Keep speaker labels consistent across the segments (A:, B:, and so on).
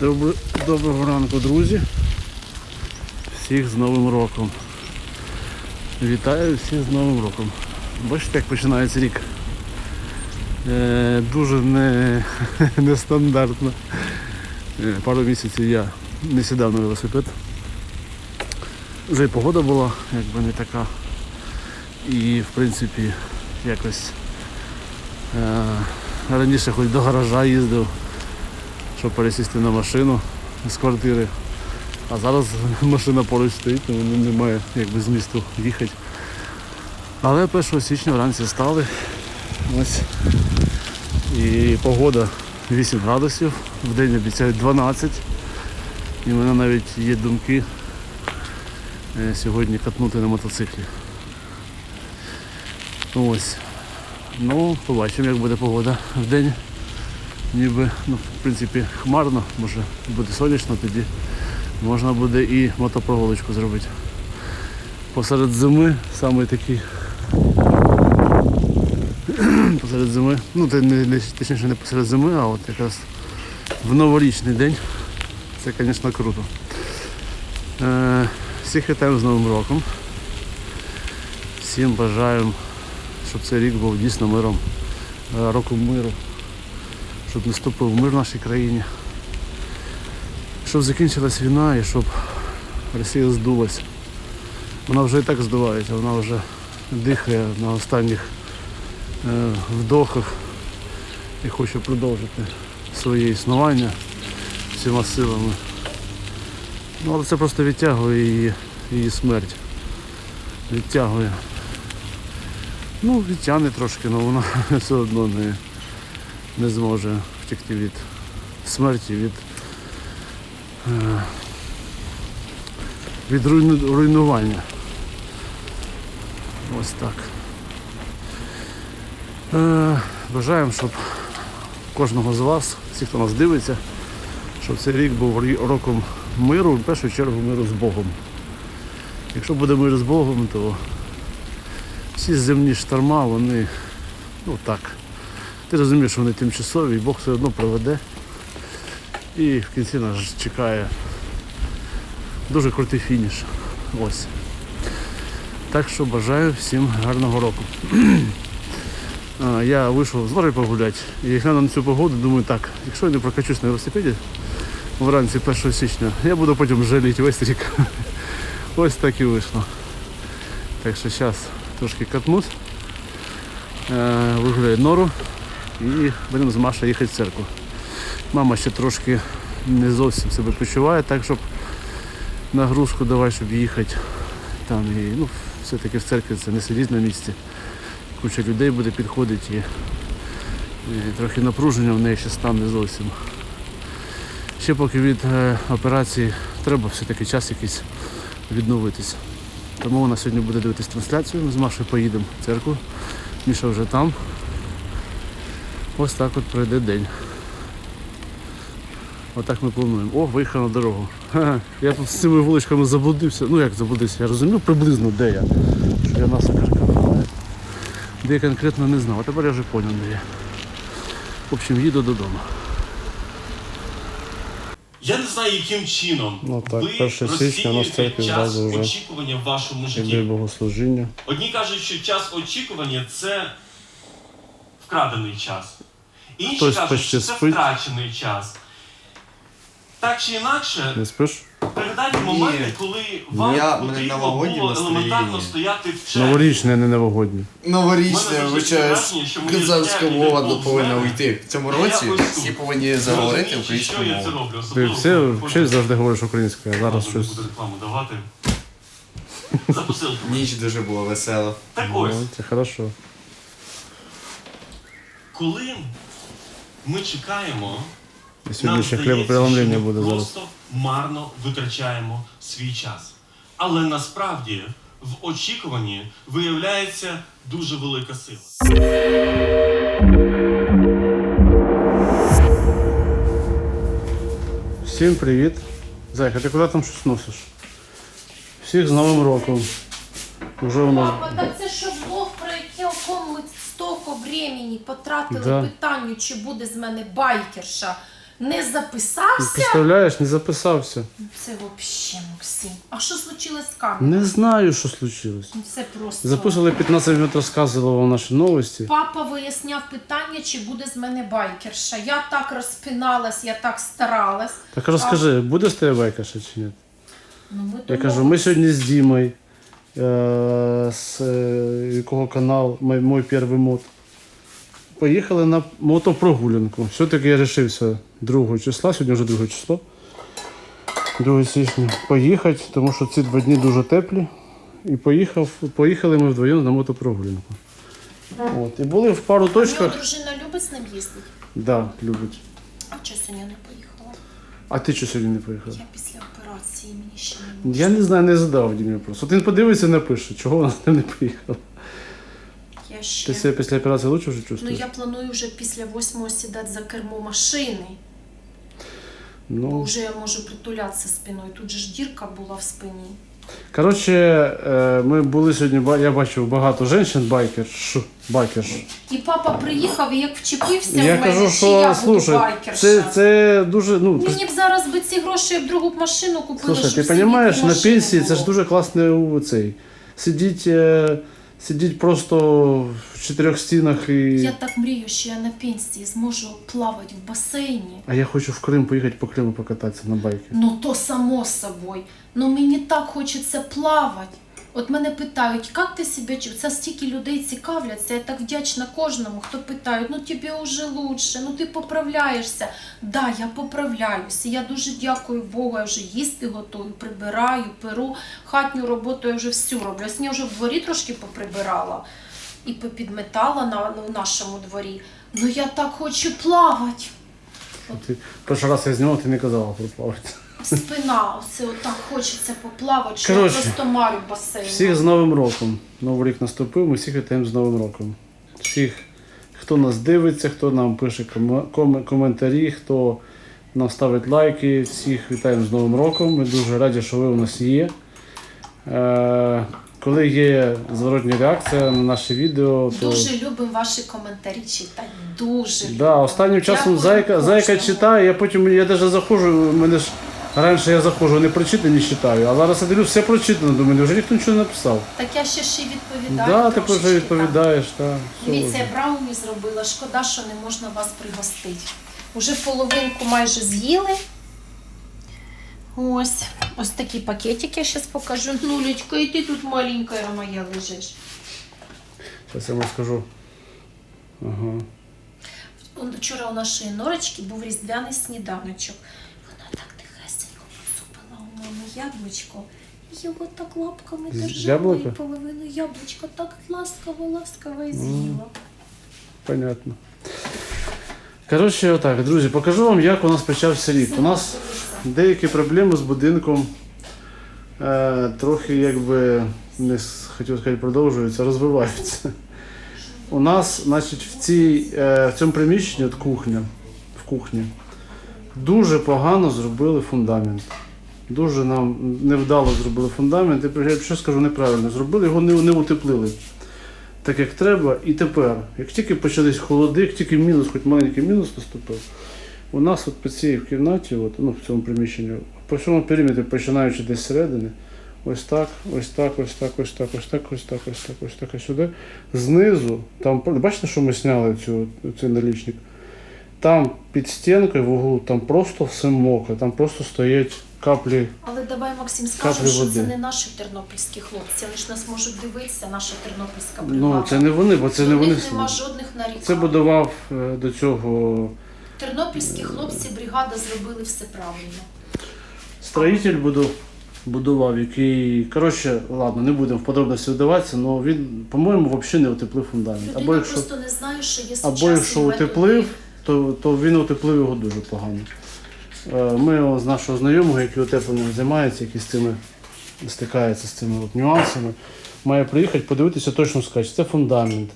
A: Добро- Доброго ранку, друзі. Всіх з Новим роком. Вітаю всіх з Новим роком. Бачите, як починається рік. Е, дуже не, нестандартно. Е, пару місяців я не сідав на велосипед. Вже й погода була, якби не така. І в принципі якось е, раніше хоч до гаража їздив, щоб пересісти на машину з квартири. А зараз машина поруч стоїть, тому немає якби змісту їхати. Але 1 січня вранці стали. Ось. І погода 8 градусів, в день обіцяють 12. І в мене навіть є думки е, сьогодні катнути на мотоциклі. Ось. Ну, побачимо, як буде погода в день. Ніби, ну, в принципі, хмарно, може буде сонячно, тоді можна буде і мотопроголочку зробити. Посеред зими саме такий. Посеред зими. Ну, це не, точніше не посеред зими, а от якраз в новорічний день. Це, звісно, круто. Е, всіх вітаємо з Новим роком. Всім бажаємо, щоб цей рік був дійсно миром, е, роком миру, щоб наступив мир в нашій країні, щоб закінчилась війна і щоб Росія здулася. Вона вже і так здувається, вона вже дихає на останніх е, вдохах і хоче продовжити своє існування всіма силами. Ну, але це просто відтягує її, її смерть. Відтягує. Ну, відтягне трошки, але вона все одно не, не зможе втекти від смерті, від, е, від руйну- руйнування. Ось так. Е, бажаємо, щоб кожного з вас, всіх, хто нас дивиться, щоб цей рік був роком миру, в першу чергу миру з Богом. Якщо буде мир з Богом, то всі земні шторма, вони ну так. Ти розумієш, що вони тимчасові, і Бог все одно проведе. І в кінці нас чекає дуже крутий фініш. Ось. Так що бажаю всім гарного року. Я вийшов з двору погуляти і гляну на цю погоду, думаю, так, якщо я не прокачусь на велосипеді вранці 1 січня, я буду потім жаліти весь рік. Ось так і вийшло. Так що зараз трошки катнусь, е, вигуляю нору і будемо з Машею їхати в церкву. Мама ще трошки не зовсім себе почуває, так щоб нагрузку давай, щоб їхати. Там і ну, все-таки в церкві це не сидіть місці. Куча людей буде підходити і, і трохи напруження в неї ще стане зовсім. Ще поки від е, операції треба все-таки час якийсь відновитися. Тому вона сьогодні буде дивитись трансляцію. Ми з Машою поїдемо в церкву. Міша вже там. Ось так от пройде день. Отак ми плануємо. О, виїхав на дорогу. Ха-ха. Я тут з цими вуличками заблудився. Ну як заблудився, я розумів приблизно де я. Що я на але де я конкретно не знав. А тепер я вже зрозумів, де я. В общем, їду додому.
B: Я не знаю, яким чином
A: Ну так,
B: ви
A: 1 січня у нас в церкві
B: розцінюєте час очікування в вашому житті.
A: богослужіння.
B: Одні кажуть, що час очікування це вкрадений час. Інші
A: Хтось
B: кажуть, що це
A: спить.
B: втрачений час. Так чи інакше,
A: Не спиш?
B: Пригадайте моменти,
C: Ні.
B: коли вам
C: Я- мене
B: потрібно було
C: настроєння.
B: елементарно стояти в черзі.
A: Новорічне, не новогоднє.
C: Новорічне,
B: Мене завжди
C: вибачаю,
B: враження, що
C: казахська
B: життя
C: мова повинна уйти. В цьому
B: Я
C: році
B: ось тут.
C: всі повинні
B: Ви
C: заговорити
B: розумієте,
C: українською
B: що я це
C: мовою.
B: роблю?
A: Ти
B: Особливо,
A: все
B: коли
A: щось завжди говориш українською, а зараз
B: Ладно,
A: щось.
B: буду рекламу давати. За посилку.
C: Ніч дуже була весела.
B: Так ось,
A: Ну, це хорошо.
B: коли ми чекаємо,
A: І сьогодні ще хлібопреломлення буде зараз.
B: просто марно витрачаємо свій час. Але насправді в очікуванні виявляється дуже велика сила.
A: Всім привіт. Зайка, ти куди там щось носиш? Всіх з Новим роком. Уже у нас
D: Папа, так це щоб Бог притяг. стільки времени потратили
A: Да.
D: питанню, чи буде з мене байкерша, не записався?
A: Представляєш, не записався.
D: Це взагалі, Максим. А що случилось з камерою?
A: Не знаю, що случилось.
D: Ну, Це просто.
A: Записували 15 минут, розказували вам наші новості.
D: Папа виясняв питання, чи буде з мене байкерша. Я так розпиналась, я так старалась.
A: Так розкажи, буде з тебе байкаша чи ні?
D: Ну, ми
A: Я кажу, ми сьогодні з Дімою, е, з е, якого канал мой, мой перший мод. Поїхали на мотопрогулянку. Все-таки я вирішився 2 числа, сьогодні вже 2 число. 2 січня. Поїхати, тому що ці два дні дуже теплі. І поїхав, поїхали ми вдвоєм на мотопрогулянку. От. І були в пару
D: нього
A: точках.
D: дружина любить з ним їздити.
A: Да, любить.
D: А чого сьогодні не поїхала?
A: А ти чого сьогодні не поїхав?
D: Я після операції мені ще не можна.
A: Я не знаю, не задав Дімі просто. От він подивиться і напише, чого вона не поїхала.
D: Я
A: Ти себе після операції лучше вже
D: Ну я планую вже після восьмого сідати за кермо машини, бо
A: Ну,
D: вже я можу притулятися спиною. Тут же ж дірка була в спині.
A: коротше, е, ми були сьогодні, я бачив багато жінок байкерш, байкерш.
D: І папа приїхав і як вчепився
A: Я
D: в мене,
A: кажу, що
D: я буду
A: слушай,
D: байкерша.
A: це, це дуже, ну,
D: Мені б зараз би ці гроші я б другу б машину купила,
A: слушай,
D: щоб
A: ти розумієш, на пенсії це ж дуже класне у цей. Сидіть, сидіть просто в чотирьох стінах і.
D: Я так мрію, що я на пенсії зможу плавати в басейні.
A: А я хочу в Крим поїхати по Криму покататися на байки.
D: Ну то само собою. Ну мені так хочеться плавати. От мене питають, як ти себе чув? Це стільки людей цікавляться. Я так вдячна кожному, хто питає, ну тобі вже лучше, ну ти поправляєшся. Да, я поправляюся. Я дуже дякую Богу, я вже їсти готую, прибираю, перу, хатню роботу я вже всю роблю. Я сьогодні вже в дворі трошки поприбирала і попідметала на, в нашому дворі. Ну я так хочу плавати.
A: Ти, перший раз я знімав, ти не казала про плавати.
D: Спина, оце отак хочеться поплавати, що
A: Коротше,
D: я просто марю в басейні.
A: Всіх з Новим роком. Новий рік наступив, ми всіх вітаємо з Новим роком. Всіх, хто нас дивиться, хто нам пише коме- коме- коментарі, хто нам ставить лайки, всіх вітаємо з Новим роком. Ми дуже раді, що ви у нас є. Е, коли є зворотня реакція на наше відео, то
D: Дуже любимо ваші коментарі читати. Дуже
A: да,
D: любимо.
A: останнім часом
D: Дякую
A: зайка, зайка
D: кожному.
A: читає, я потім я навіть заходжу, мене ж раніше я заходжу, не прочитані читаю, а зараз я дивлюсь, все прочитано, думаю, вже ніхто нічого не написав.
D: Так я ще ще й відповідаю.
A: Да, ти вже відповідаєш, так.
D: там. Дивіться, я брауні зробила. Шкода, що не можна вас пригостити. Уже половинку майже з'їли. Ось, ось такі пакетики я зараз покажу. Нулечка, і ти тут маленька моя лежиш.
A: Зараз я вам скажу. Ага.
D: Вчора у нашої норочки був різдвяний сніданочок. Вона так тихесенько поцупила у мене яблучко. І Його так лапками держала і половину яблучка так ласково, ласково і з'їла.
A: Понятно. Коротше, отак, друзі, покажу вам, як у нас почався рік. У нас деякі проблеми з будинком. Е, трохи, якби, не хотів сказати, продовжуються, розвиваються. У нас, значить, в, цій, е, в цьому приміщенні, от кухня, в кухні, дуже погано зробили фундамент. Дуже нам невдало зробили фундамент. Я що скажу неправильно, зробили його не, не утеплили так як треба. І тепер, як тільки почались холоди, як тільки мінус, хоч маленький мінус наступив, у нас от по цій кімнаті, от, ну, в цьому приміщенні, по всьому периметрі, починаючи десь зсередини, ось так, ось так, ось так, ось так, ось так, ось так, ось так, ось так, ось сюди. Знизу, там, бачите, що ми сняли цю, цей налічник? Там під стінкою в углу, там просто все мокре, там просто стоять каплі.
D: Але давай, Максим,
A: Каплі
D: скажемо, що
A: води.
D: це не наші тернопільські хлопці. Вони ж нас можуть дивитися, наша тернопільська бригада.
A: Ну, це не вони, бо це
D: До
A: не вони.
D: нема жодних нарікань.
A: Це будував е, до цього
D: Тернопільські хлопці бригада зробили все правильно.
A: Строїтель буду, будував, який. Коротше, ладно, не будемо в подробності вдаватися, але він, по-моєму, взагалі не утеплив фундамент.
D: Людина
A: Або якщо,
D: просто не знає, що є
A: або якщо
D: методи.
A: утеплив, то, то він утеплив його дуже погано. Е, Ми з нашого знайомого, який утепленням займається, який з цими стикається з цими от нюансами, має приїхати, подивитися, точно сказати, чи це фундамент,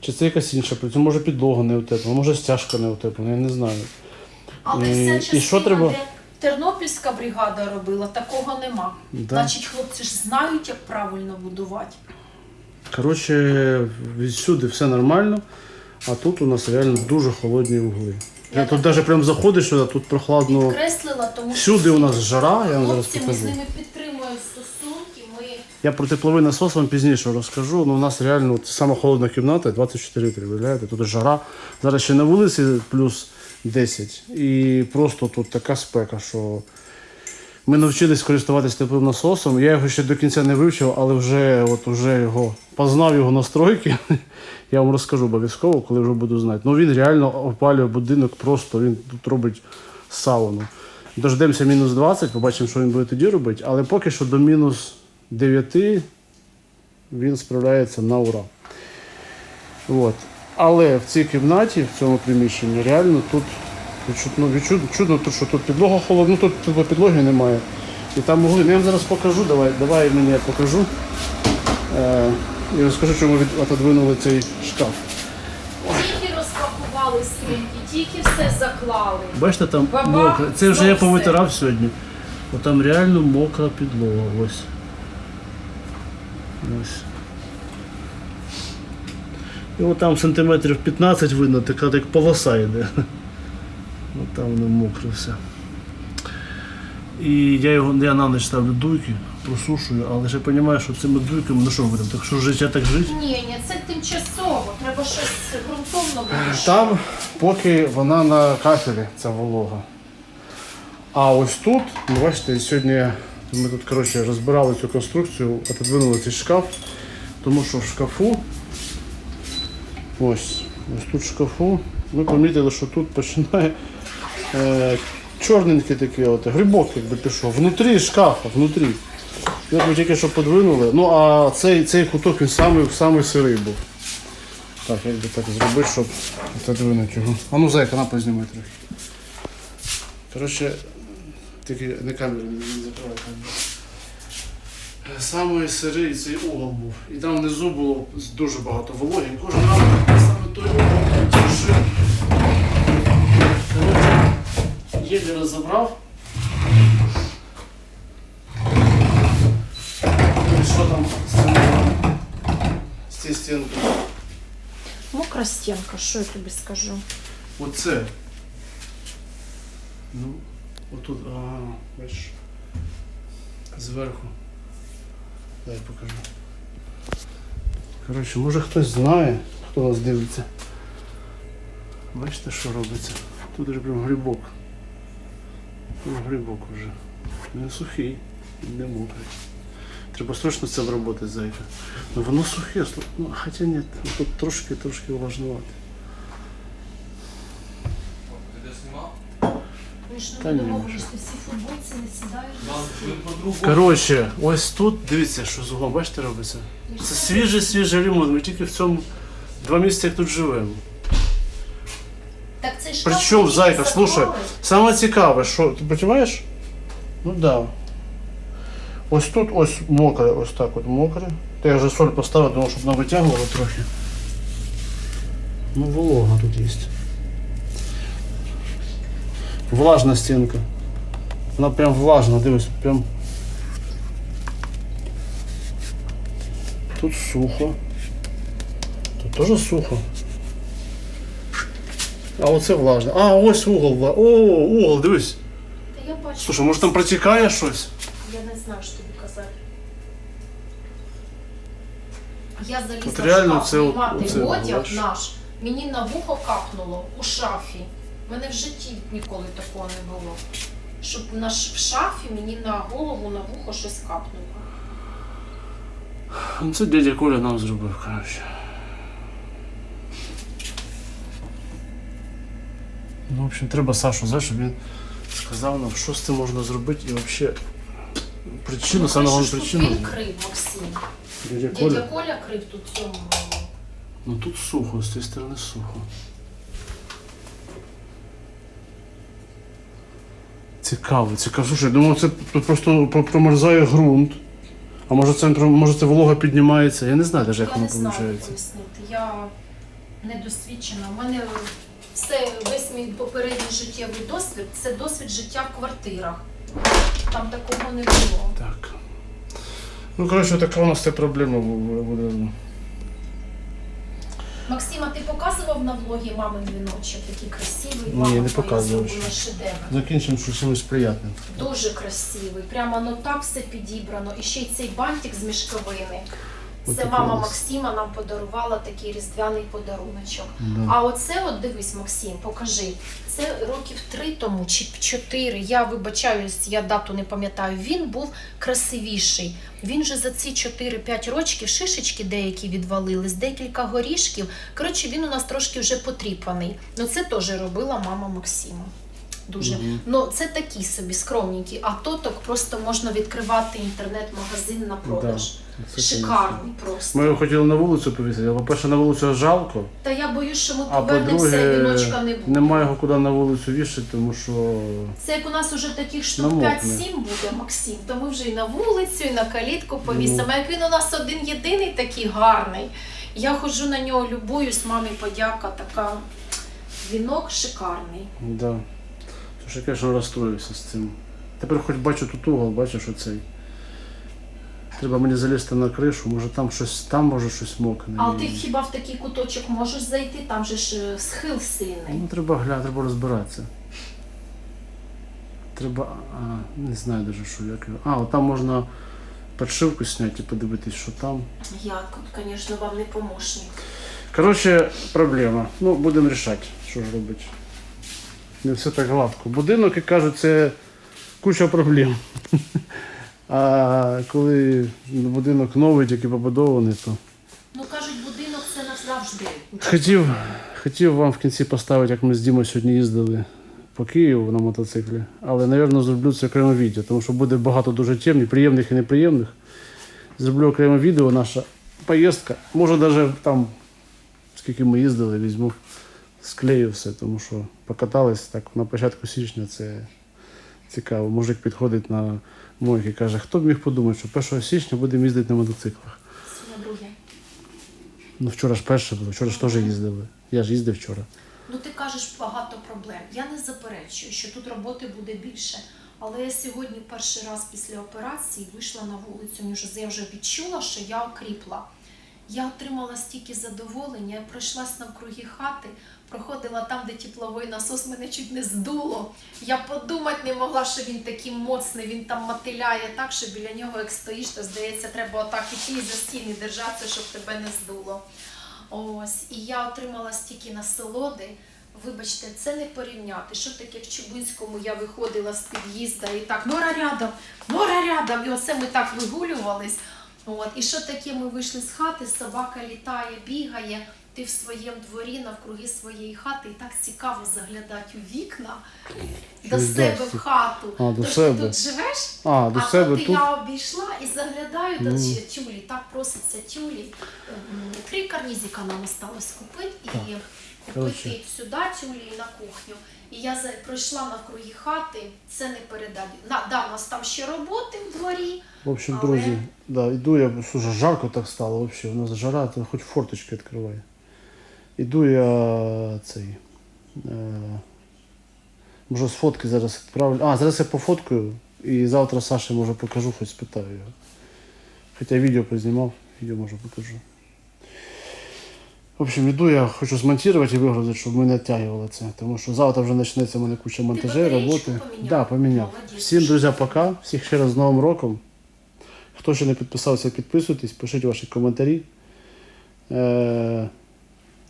A: чи це якась інша праця, може підлога не утеплена, може стяжка не утеплена, я не знаю.
D: Але
A: І-
D: вся
A: і що треба?
D: де тернопільська бригада робила, такого нема.
A: Да.
D: Значить, хлопці ж знають, як правильно будувати.
A: Коротше, відсюди все нормально. А тут у нас реально дуже холодні угли. Я тут навіть прям заходиш сюди, тут прохладно.
D: Підкреслила, тому що
A: Всюди у нас жара, я вам зараз
D: хлопці, ми з
A: покажу.
D: ними підтримуємо стосунки. Ми
A: Я про тепловий насос вам пізніше розкажу. Ну, у нас реально от, сама холодна кімната 24 літри, виявляєте? Тут жара. Зараз ще на вулиці плюс 10. І просто тут така спека, що ми навчились користуватися тепловим насосом. Я його ще до кінця не вивчив, але вже, от, вже його познав його настройки. Я вам розкажу обов'язково, коли вже буду знати. Ну він реально опалює будинок просто, він тут робить сауну. Дождемося мінус 20, побачимо, що він буде тоді робити, але поки що до мінус 9 він справляється на ура. От. Але в цій кімнаті, в цьому приміщенні, реально тут відчутно, відчутно чудно, що тут підлога холодна, ну тут типу, підлоги немає. І там угли. Ну, Я вам зараз покажу, давай, давай мені я покажу. Е, і розкажу, чому від, отодвинули цей шкаф.
D: тільки розпакували скриньки, тільки все заклали.
A: Бачите, там мокро. Це вже я повитирав сьогодні. От там реально мокра підлога. Ось. Ось. І от там сантиметрів 15 видно, така як полоса йде. От там воно мокре все. І я його я на ніч ставлю дуйки, просушую, але ж я розумію, що цими дуйками, ну що будемо, так що життя так жить.
D: Ні, ні, це тимчасово. Треба щось ґрунтовно вирішити.
A: Там, поки вона на кафелі, ця волога. А ось тут, ну, бачите, сьогодні ми тут коротше, розбирали цю конструкцію, отодвинули цей шкаф, тому що в шкафу, ось, ось тут в шкафу, ми помітили, що тут починає е, чорненький такий от, грибок якби пішов. Внутрі шкафа, внутрі. От ми тільки що подвинули. Ну а цей, цей куток він самий, самий сирий був. Так, як би так зробити, щоб отодвинути його. А ну зайка, на познімай трохи. Коротше, тільки не камеру, не закривай камеру. Е, Самий сирий цей угол був. І там внизу було дуже багато вологи. Кожен раз саме той угол. Коротше, єлі. І що там з цієї стінки?
D: Мокра стінка, що я тобі скажу?
A: Оце. Ну, отут, а, бачиш. Зверху. Дай покажу. Коротше, може хтось знає, хто нас дивиться. Бачите, що робиться? Тут же прям грибок. Прям грибок вже. Він сухий, він не мокрий. Треба срочно з цим робити, зайка. Ну воно сухе, ну, хоча ні, тут трошки, трошки влажнувати. Та ні. Коротше, ось тут, дивіться, що з углом, бачите, робиться? Це свіжий, свіжий ремонт. Ми тільки в цьому два місяці як тут живемо.
D: Так
A: Причому, зайка, слушай, саме цікаве, що ти розумієш? Ну так. Да. Ось тут ось мокре, ось так от мокре. Та я вже соль поставив, тому щоб вона витягувала трохи. Ну, волога тут є. Влажна стінка. Вона прям влажна, дивись, прям. Тут сухо. Тут теж сухо. А оце влажне. А, ось угол. О, угол, дивись. Слушай, може там протікає щось?
D: Я не знаю, що тобі казати. Я залізла
A: От реально
D: в шкаф
A: це от-
D: знімати
A: оце,
D: одяг
A: бачиш?
D: наш. Мені на вухо капнуло у шафі. У мене в житті ніколи такого не було. Щоб на ш- в шафі мені на голову, на вухо щось капнуло.
A: Ну, Це дядя Коля нам зробив, коротше. Ну, в общем, треба Сашу, знаєш, щоб він сказав нам, що з цим можна зробити і взагалі причину, саме головну причину.
D: Він крив, Максим.
A: Дядя
D: Дядя
A: Коля.
D: Коля крив тут цьому.
A: Ну тут сухо, з цієї сторони сухо. Цікаво, цікаво. Слушай, я думав, це тут просто про- промерзає ґрунт. А може це, може це волога піднімається? Я не знаю навіть, як
D: Я
A: воно
D: не знаю, як
A: виходить.
D: пояснити. Я не досвідчена. У мене все, весь мій попередній життєвий досвід це досвід життя в квартирах. Там такого не було.
A: Так. Ну, коротше, така у нас це проблема бу- буде.
D: Максима, ти показував на влогі мамин віночок, такий красивий.
A: Ні,
D: Мама
A: не
D: моя
A: показував
D: зробила шедевр.
A: Закінчимо щось чимось приятним.
D: Дуже красивий. Прямо ну так все підібрано. І ще й цей бантик з мішковини. Це мама. Максима нам подарувала такий різдвяний подаруночок.
A: Да.
D: А оце, от дивись, Максим, покажи. Це років три тому чи чотири. Я вибачаюсь, я дату не пам'ятаю. Він був красивіший. Він же за ці 4-5 років шишечки деякі відвалились, декілька горішків. Коротше, він у нас трошки вже потріпаний. Ну це теж робила мама Максима. Дуже. Ну, це такі собі скромненькі, а то так просто можна відкривати інтернет-магазин на продаж.
A: Це,
D: Шикарний просто.
A: Ми його хотіли на вулицю повісити, але, по-перше, на вулицю жалко,
D: Та я боюсь, що ми
A: а
D: повернемося і віночка не буде.
A: немає його куди на вулицю вішати, тому що
D: Це як у нас уже таких штук
A: Намокне.
D: 5-7 буде, Максим, то ми вже і на вулицю, і на калітку повісимо.
A: Ну.
D: Як він у нас один єдиний такий гарний. Я ходжу на нього, любуюсь, мамі подяка, така вінок шикарний.
A: Да. Тож я, звісно, розстроївся з цим. Тепер хоч бачу тут угол, бачу, що цей. Треба мені залізти на кришу, може там щось, там може щось мокне.
D: А ти хіба в такий куточок можеш зайти? Там же ж е, схил сильний.
A: Ну, треба глянути, треба розбиратися. Треба. А, не знаю даже, що як його. А, от там можна підшивку зняти і подивитись, що там.
D: Я звісно, вам не помощник.
A: Коротше, проблема. Ну, будемо рішати, що ж робити. Не все так гладко. Будинок, як кажуть, це куча проблем. А коли будинок новий, тільки побудований, то.
D: Ну кажуть, будинок це назавжди.
A: Хотів, хотів вам в кінці поставити, як ми з Дімою сьогодні їздили по Києву на мотоциклі, але, напевно, зроблю це окреме відео, тому що буде багато дуже тем, і приємних і неприємних. Зроблю окреме відео, наша поїздка. Може, навіть там, скільки ми їздили, візьму, склею все, тому що покатались так на початку січня, це цікаво. Мужик підходить на мойки і каже, хто б міг подумати, що 1 січня будемо їздити на мотоциклах.
D: Друге.
A: Ну, вчора ж перше було, вчора ж теж їздили. Я ж їздив вчора.
D: Ну ти кажеш багато проблем. Я не заперечую, що тут роботи буде більше. Але я сьогодні перший раз після операції вийшла на вулицю. Я вже відчула, що я окріпла. Я отримала стільки задоволення, я пройшлась навкруги хати, проходила там, де тепловий насос мене чуть не здуло. Я подумати не могла, що він такий моцний, він там мотиляє так, що біля нього, як стоїш, то здається, треба отак іти і за стіни держатися, щоб тебе не здуло. Ось, і я отримала стільки насолоди. Вибачте, це не порівняти. Що таке в Чубинському я виходила з під'їзда і так, нора рядом, нора рядом. І оце ми так вигулювались. От. І що таке, ми вийшли з хати, собака літає, бігає, ти в своєму дворі навкруги своєї хати, і так цікаво заглядати у вікна до
A: Щось
D: себе
A: дасть.
D: в хату.
A: А, до
D: Тож
A: себе.
D: ти тут живеш,
A: А, до
D: а
A: себе
D: от
A: тут.
D: я обійшла і заглядаю до
A: Ну.
D: тюлі, так проситься тюлі. Ем, Три карнізика нам осталось купити і купити
A: Коротше.
D: сюди тюлі і на кухню. І я за- пройшла навкруги хати, це не передати. На, да, у нас там ще роботи в дворі.
A: В общем,
D: Але-
A: друзі, да, іду я, слушай, жарко так стало вообще, у нас жара, то хоч форточки відкривай. Іду я цей. Е, може з фотки зараз відправлю. А, зараз я пофоткаю і завтра Саші може покажу, хоч спитаю його. Хоча відео познімав, відео може покажу. В общем, іду я хочу змонтувати і вигрузити, щоб ми не оттягували це. Тому що завтра вже почнеться в мене куча монтажей, роботи.
D: поміняв?
A: Да, поміняв. Всім, друзі, пока. Всіх ще раз з Новим роком. Хто ще не підписався, підписуйтесь, пишіть ваші коментарі. Е,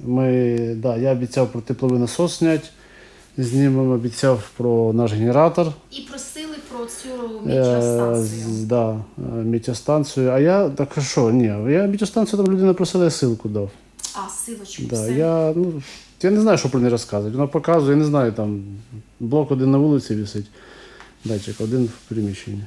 A: ми, да, я обіцяв про тепловий насос зняти. Знімемо, обіцяв про наш генератор.
D: І просили про цю
A: Е,
D: метеостанцію.
A: з- да, е, метеостанцію. А я так що, ні, я метеостанцію там людина просила, я ссылку дав.
D: А, силочку,
A: Да,
D: все.
A: я, ну, я не знаю, що про неї розказувати. Вона показує, я не знаю, там блок один на вулиці висить, датчик, один в приміщенні.